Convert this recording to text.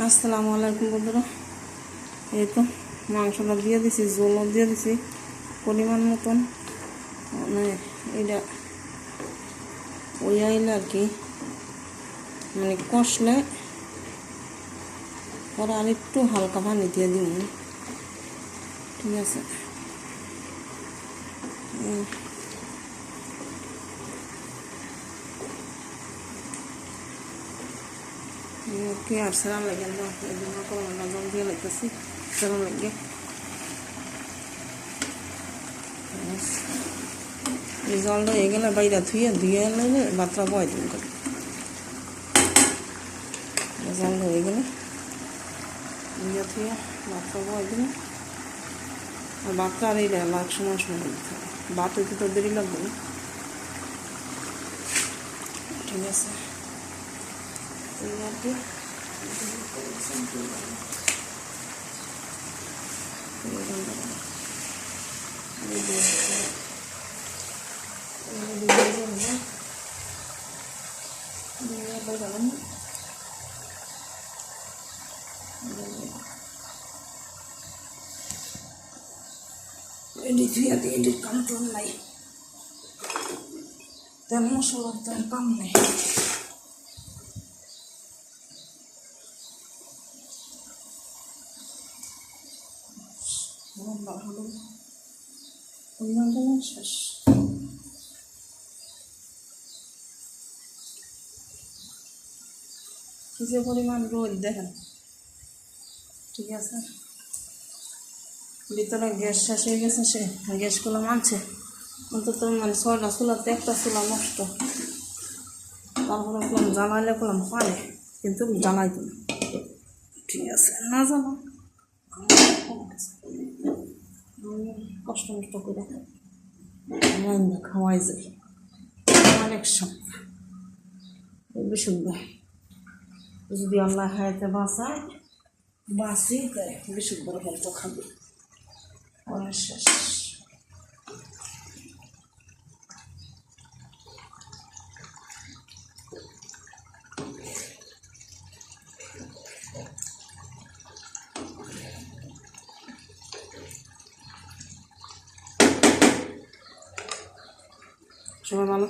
আসসালামু আলাইকুম বন্ধুরা। এই তো মাংসটা দিয়ে দিছি, জলও দিয়ে দিছি, পরিমাণ মতন। মানে এটা ওই আইলে আর কি। মানে কষলে পরে আর একটু হালকা পানি দিয়ে দিব। ঠিক আছে? কি আর সেরাম লাগে না এই জন্য করোনা জল দিয়ে লাগতেছি সেরাম লাগে এই জলটা হয়ে গেলে বাইরে ধুয়ে ধুয়ে এলে বাতরা বয় দিন করে জলটা হয়ে গেলে ধুয়ে ধুয়ে বাতরা বয় দিন আর বাতরা আর এই লাখ সময় সময় দিতে হবে বাত হইতে তো দেরি লাগবে ঠিক আছে এই আর কি এডি ধুয়া দিয়ে এডির কাম তো নাই তেল মশলার তেল কাম নেই লম্বা হলো অন্যান্য কিছু পরিমাণ রোদ, দেখেন। ঠিক আছে? ভিতরে গ্যাস শেষ হয়ে গেছে, সে গ্যাসগুলো মানছে। অন্তত মানে ছয়টা চুলাতে একটা চুলা নষ্ট। তারপরে করলাম জ্বালাইলে করলাম পারে কিন্তু জ্বালাইতো না। ঠিক আছে, না জ্বালা কষ্ট মষ্ট করে। রান্না খাওয়াই যায় অনেক সময় বিশুদ্ধ যদি আল্লাহ খাইতে বাঁচায় বাঁচি তাই বিশুদ্ধ হেলতে খাবে। অনেক শেষ। সবাই ভালো